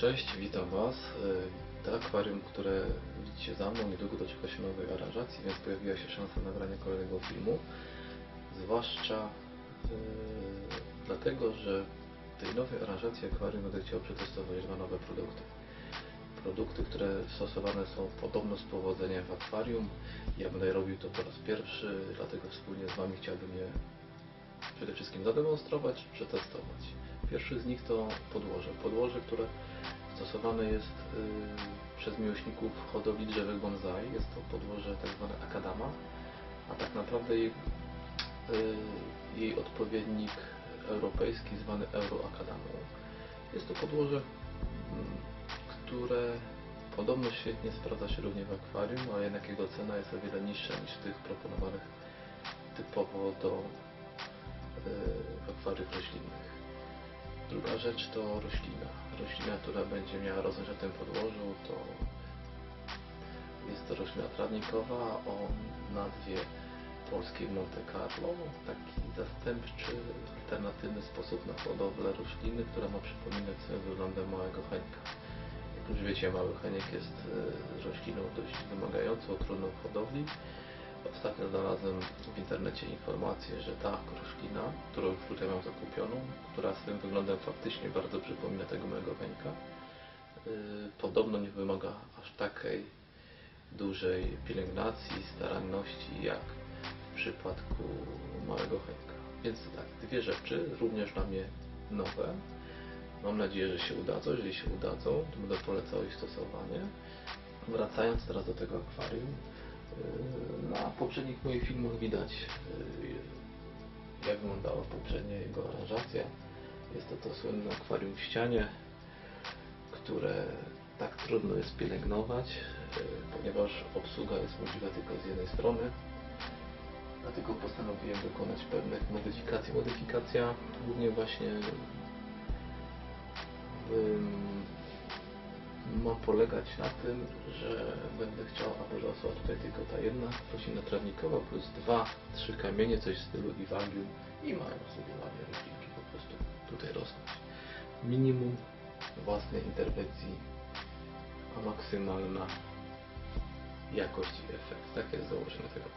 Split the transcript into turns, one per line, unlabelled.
Cześć, witam Was. Y, To akwarium, które widzicie za mną, niedługo doczeka się nowej aranżacji, więc pojawiła się szansa nagrania kolejnego filmu. Zwłaszcza yy, dlatego, że tej nowej aranżacji akwarium będę chciał przetestować dwa nowe produkty. Produkty, które stosowane są podobno z powodzeniem w akwarium. Ja będę robił to po raz pierwszy, dlatego wspólnie z Wami chciałbym je przede wszystkim zademonstrować, przetestować. Pierwszy z nich to podłoże. Podłoże, które stosowane jest y, przez miłośników hodowli drzewek bonsai. Jest to podłoże tak zwane akadama, a tak naprawdę jej, y, jej odpowiednik europejski zwany euroakadamą. Jest to podłoże, mm, które podobno świetnie sprawdza się również w akwarium, a jednak jego cena jest o wiele niższa niż tych proponowanych typowo do y, akwariów roślinnych. Druga rzecz to roślina. Roślina, która będzie miała rosnąć na tym podłożu, to jest to roślina trawnikowa o nazwie polskiej Monte Carlo. Taki zastępczy, alternatywny sposób na hodowlę rośliny, która ma przypominać swoim wyglądem małego henka. Jak już wiecie, mały heniek jest y, rośliną dość wymagającą, trudną w hodowli. Ostatnio znalazłem w internecie informację, że ta roślina, którą już tutaj mam zakupioną, która swoim wyglądem faktycznie bardzo przypomina tego mojego węka, yy, podobno nie wymaga aż takiej dużej pielęgnacji, staranności jak w przypadku małego henka. Więc tak, dwie rzeczy, również dla mnie nowe. Mam nadzieję, że się udadzą. Jeżeli się udadzą, to będę polecał ich stosowanie. Wracając teraz do tego akwarium, Yy, Na poprzednich moich filmach widać, yy, jak wyglądała poprzednia jego aranżacja. Jest to to słynne akwarium w ścianie, które tak trudno jest pielęgnować, yy, ponieważ obsługa jest możliwa tylko z jednej strony. Dlatego postanowiłem dokonać pewnych modyfikacji. Modyfikacja głównie właśnie ym, ma polegać na tym, że będę chciał, aby rosła tutaj tylko ta jedna roślina trawnikowa plus dwa, trzy kamienie, coś w stylu iwagium i mają sobie ładnie roślinki po prostu tutaj rosnąć. Minimum własnej interwencji, a maksymalna jakość i efekt. Tak jest założenie tego.